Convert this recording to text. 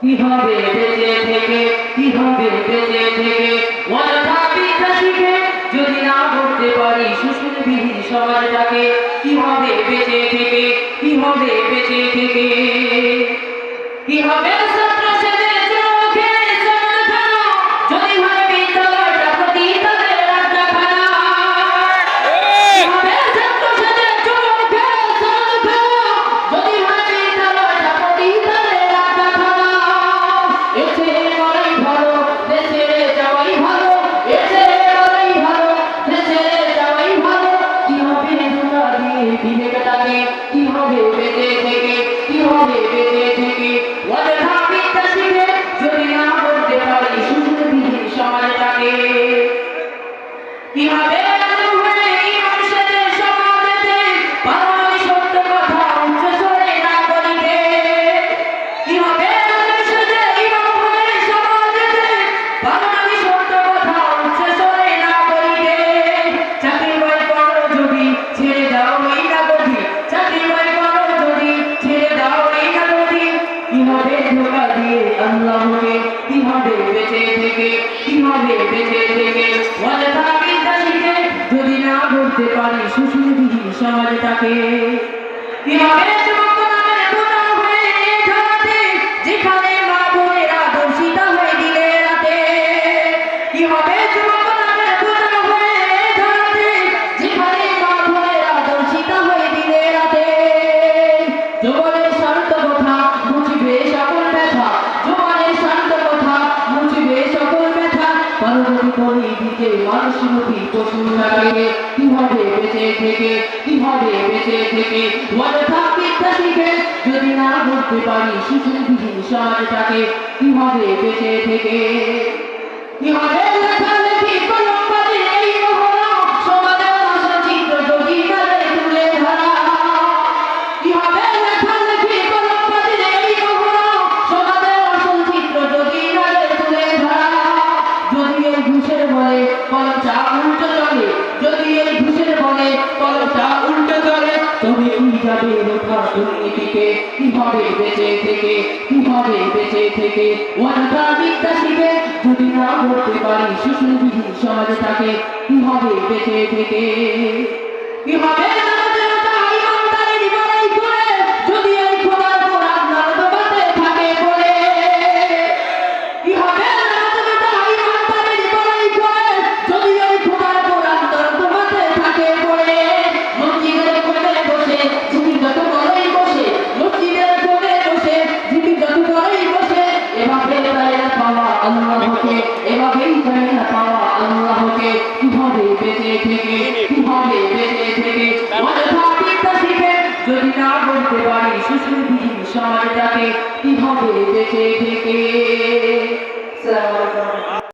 কীভাবে বেঁচে থেকে? বেঁচে থেকে? শিখে যদি না করতে পারি শ্বশুর সমাজটাকে কি বেঁচে থেকে? কি বেঁচে থেকে? বিবেকটাকে কি হবে বেঁচে থেকে কীভাবে বেঁচে থেকে দিয়ে আল্লাহকে কীভাবে বেঁচে থেকে, কীভাবে বেঁচে থেকে? অযথা যদি না করতে পারি, সুশীলবিহীন সমাজটাকে কি হবে যুবক করি দিকে মানুষ মুখী পশু কীভাবে বেঁচে থেকে, কীভাবে বেঁচে থেকে মনে বিদ্যা থাকিবে যদি না করতে পারি শিশুবিহীন সমাজটাকে, কীভাবে বেঁচে থেকে, কীভাবে হবে ঘুষের বলে কলমটা উল্টো চলে। যদি এই ঘুষের বলে কলমটা উল্টো চলে, তবে যাবে লেখা দুর্নীতিকে। কি হবে বেঁচে থেকে কি হবে বেঁচে থেকে? অযথা বিদ্যা শিখে যদি না করতে পারি, শিশুবিহীন সমাজটাকে কি হবে বেঁচে থেকে? কি আল্লাহকে কি হবে বেঁচে থেকে কি হবে বেঁচে থেকে অযথা বিদ্যা শিখে যদি না বলতে পারি সুশীলবিহীন সমাজটাকে কি হবে বেঁচে থেকে আসসালামু আলাইকুম